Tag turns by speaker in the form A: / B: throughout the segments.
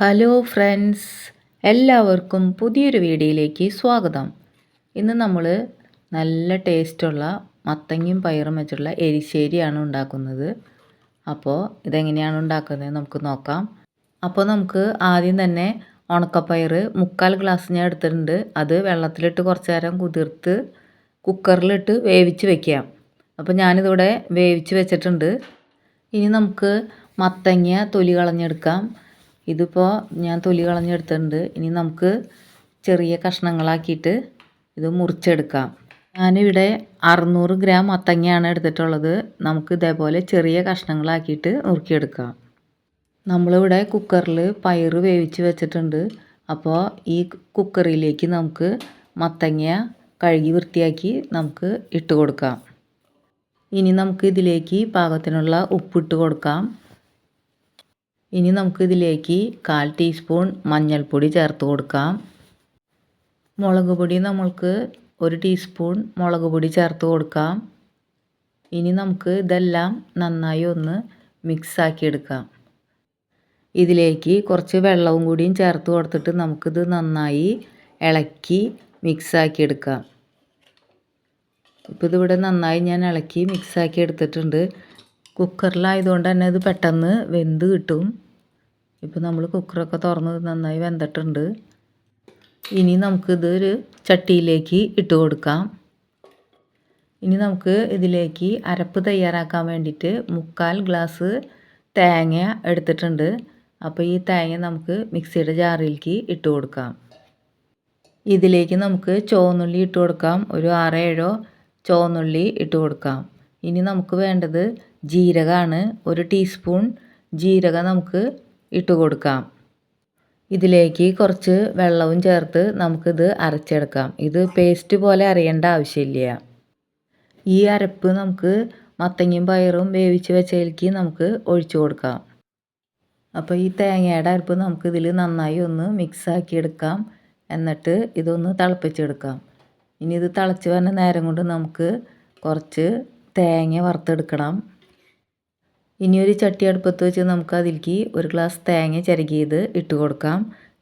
A: Hello friends എല്ലാവർക്കും പുതിയൊരു വീഡിയോയിലേക്ക് സ്വാഗതം. ഇന്ന് നമ്മൾ നല്ല ടേസ്റ്റുള്ള മത്തങ്ങയും പയറും വെച്ചുള്ള എരിശ്ശേരിയാണ് ഉണ്ടാക്കുന്നത്. അപ്പോൾ ഇതെങ്ങനെയാണ് ഉണ്ടാക്കുന്നത് നമുക്ക് നോക്കാം. അപ്പോൾ നമുക്ക് ആദ്യം തന്നെ ഉണക്കപ്പയർ മുക്കാൽ ഗ്ലാസ് ഞാൻ എടുത്തിട്ടുണ്ട്. അത് വെള്ളത്തിലിട്ട് കുറച്ച് നേരം കുതിർത്ത് കുക്കറിലിട്ട് വേവിച്ച് വെക്കാം. അപ്പോൾ ഞാനിതിവിടെ വേവിച്ച് വെച്ചിട്ടുണ്ട്. ഇനി നമുക്ക് മത്തങ്ങ തൊലി കളഞ്ഞെടുക്കാം. ഇതിപ്പോൾ ഞാൻ തൊലി കളഞ്ഞെടുത്തിട്ടുണ്ട്. ഇനി നമുക്ക് ചെറിയ കഷ്ണങ്ങളാക്കിയിട്ട് ഇത് മുറിച്ചെടുക്കാം. ഞാനിവിടെ അറുന്നൂറ് ഗ്രാം മത്തങ്ങയാണ് എടുത്തിട്ടുള്ളത്. നമുക്ക് ഇതേപോലെ ചെറിയ കഷ്ണങ്ങളാക്കിയിട്ട് നുറുക്കിയെടുക്കാം. നമ്മളിവിടെ കുക്കറിൽ പയറ് വേവിച്ച് വെച്ചിട്ടുണ്ട്. അപ്പോൾ ഈ കുക്കറിലേക്ക് നമുക്ക് മത്തങ്ങ കഴുകി വൃത്തിയാക്കി നമുക്ക് ഇട്ട് കൊടുക്കാം. ഇനി നമുക്ക് ഇതിലേക്ക് പാകത്തിനുള്ള ഉപ്പിട്ട് കൊടുക്കാം. ഇനി നമുക്കിതിലേക്ക് കാൽ ടീസ്പൂൺ മഞ്ഞൾപ്പൊടി ചേർത്ത് കൊടുക്കാം. മുളക് പൊടി നമ്മൾക്ക് ഒരു ടീസ്പൂൺ മുളക് പൊടി ചേർത്ത് കൊടുക്കാം. ഇനി നമുക്ക് ഇതെല്ലാം നന്നായി ഒന്ന് മിക്സാക്കി എടുക്കാം. ഇതിലേക്ക് കുറച്ച് വെള്ളവും കൂടിയും ചേർത്ത് കൊടുത്തിട്ട് നമുക്കിത് നന്നായി ഇളക്കി മിക്സാക്കി എടുക്കാം. ഇപ്പോൾ ഇതിവിടെ നന്നായി ഞാൻ ഇളക്കി മിക്സാക്കി എടുത്തിട്ടുണ്ട്. കുക്കറിലായതുകൊണ്ട് തന്നെ ഇത് പെട്ടെന്ന് വെന്ത് കിട്ടും. ഇപ്പോൾ നമ്മൾ കുക്കറൊക്കെ തുറന്ന് നന്നായി വെന്തിട്ടുണ്ട്. ഇനി നമുക്കിത് ഒരു ചട്ടിയിലേക്ക് ഇട്ട് കൊടുക്കാം. ഇനി നമുക്ക് ഇതിലേക്ക് അരപ്പ് തയ്യാറാക്കാൻ വേണ്ടിയിട്ട് മുക്കാൽ ഗ്ലാസ് തേങ്ങ എടുത്തിട്ടുണ്ട്. അപ്പോൾ ഈ തേങ്ങ നമുക്ക് മിക്സിയുടെ ജാറിലേക്ക് ഇട്ട് കൊടുക്കാം. ഇതിലേക്ക് നമുക്ക് ചുവന്നുള്ളി ഇട്ട് കൊടുക്കാം. ഒരു ആറേഴോ ചുവന്നുള്ളി ഇട്ട് കൊടുക്കാം. ഇനി നമുക്ക് വേണ്ടത് ജീരകമാണ്. ഒരു ടീസ്പൂൺ ജീരകം നമുക്ക് ഇട്ട് കൊടുക്കാം. ഇതിലേക്ക് കുറച്ച് വെള്ളവും ചേർത്ത് നമുക്കിത് അരച്ചെടുക്കാം. ഇത് പേസ്റ്റ് പോലെ അറിയേണ്ട ആവശ്യമില്ല. ഈ അരപ്പ് നമുക്ക് മത്തങ്ങയും പയറും വേവിച്ച് വെച്ചതിലേക്ക് നമുക്ക് ഒഴിച്ചു കൊടുക്കാം. അപ്പോൾ ഈ തേങ്ങയുടെ അരപ്പ് നമുക്കിതിൽ നന്നായി ഒന്ന് മിക്സാക്കി എടുക്കാം എന്നിട്ട് ഇതൊന്ന് തിളപ്പിച്ചെടുക്കാം. ഇനി ഇത് തിളച്ച് വരുന്ന നേരം കൊണ്ട് നമുക്ക് കുറച്ച് തേങ്ങ വറുത്തെടുക്കണം. ഇനി ഒരു ചട്ടി അടുപ്പത്ത് വെച്ച് നമുക്ക് അതിലേക്ക് ഒരു ഗ്ലാസ് തേങ്ങ ചിരകിയത് ഇട്ട് കൊടുക്കാം.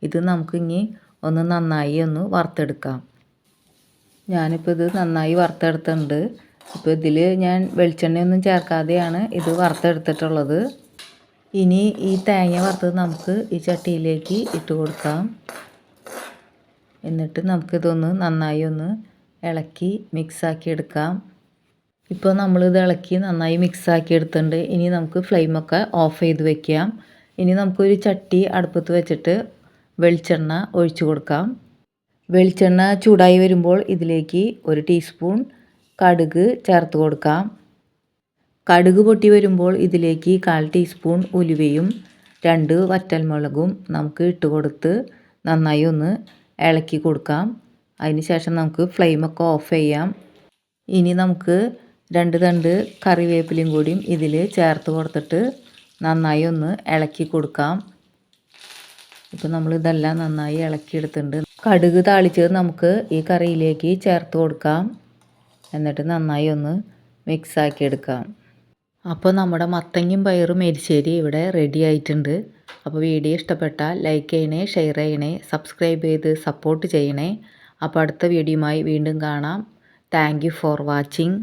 A: ഇത് നമുക്ക് ഇനി ഒന്ന് നന്നായി ഒന്ന് വറുത്തെടുക്കാം. ഞാനിപ്പോൾ ഇത് നന്നായി വറുത്തെടുത്തിട്ടുണ്ട്. ഇപ്പോൾ ഇതിൽ ഞാൻ വെളിച്ചെണ്ണയൊന്നും ചേർക്കാതെയാണ് ഇത് വറുത്തെടുത്തിട്ടുള്ളത്. ഇനി ഈ തേങ്ങ വറുത്തത് നമുക്ക് ഈ ചട്ടിയിലേക്ക് ഇട്ട് കൊടുക്കാം. എന്നിട്ട് നമുക്കിതൊന്ന് നന്നായി ഒന്ന് ഇളക്കി മിക്സാക്കി എടുക്കാം. ഇപ്പോൾ നമ്മൾ ഇത് ഇളക്കി നന്നായി മിക്സ് ആക്കി എടുത്തിട്ടുണ്ട്. ഇനി നമുക്ക് ഫ്ലെയിമൊക്കെ ഓഫ് ചെയ്ത് വെക്കാം. ഇനി നമുക്കൊരു ചട്ടി അടുപ്പത്ത് വെച്ചിട്ട് വെളിച്ചെണ്ണ ഒഴിച്ചു കൊടുക്കാം. വെളിച്ചെണ്ണ ചൂടായി വരുമ്പോൾ ഇതിലേക്ക് ഒരു ടീസ്പൂൺ കടുക് ചേർത്ത് കൊടുക്കാം. കടുക് പൊട്ടി വരുമ്പോൾ ഇതിലേക്ക് കാൽ ടീസ്പൂൺ ഉലുവയും രണ്ട് വറ്റൽമുളകും നമുക്ക് ഇട്ട് കൊടുത്ത് നന്നായി ഒന്ന് ഇളക്കി കൊടുക്കാം. അതിന് ശേഷം നമുക്ക് ഫ്ലെയിമൊക്കെ ഓഫ് ചെയ്യാം. ഇനി നമുക്ക് രണ്ട് തണ്ട് കറിവേപ്പിലയും കൂടിയും ഇതിൽ ചേർത്ത് കൊടുത്തിട്ട് നന്നായി ഒന്ന് ഇളക്കി കൊടുക്കാം. ഇപ്പം നമ്മൾ ഇതെല്ലാം നന്നായി ഇളക്കിയെടുത്തിട്ടുണ്ട് കടുക് താളിച്ചത് നമുക്ക് ഈ കറിയിലേക്ക് ചേർത്ത് കൊടുക്കാം. എന്നിട്ട് നന്നായി ഒന്ന് മിക്സാക്കി എടുക്കാം. അപ്പോൾ നമ്മുടെ മത്തങ്ങയും പയറും എരിശ്ശേരി ഇവിടെ റെഡി ആയിട്ടുണ്ട്. അപ്പോൾ വീഡിയോ ഇഷ്ടപ്പെട്ടാൽ ലൈക്ക് ചെയ്യണേ ഷെയർ ചെയ്യണേ സബ്സ്ക്രൈബ് ചെയ്ത് സപ്പോർട്ട് ചെയ്യണേ. അപ്പോൾ അടുത്ത വീഡിയോയുമായി വീണ്ടും കാണാം. Thank for watching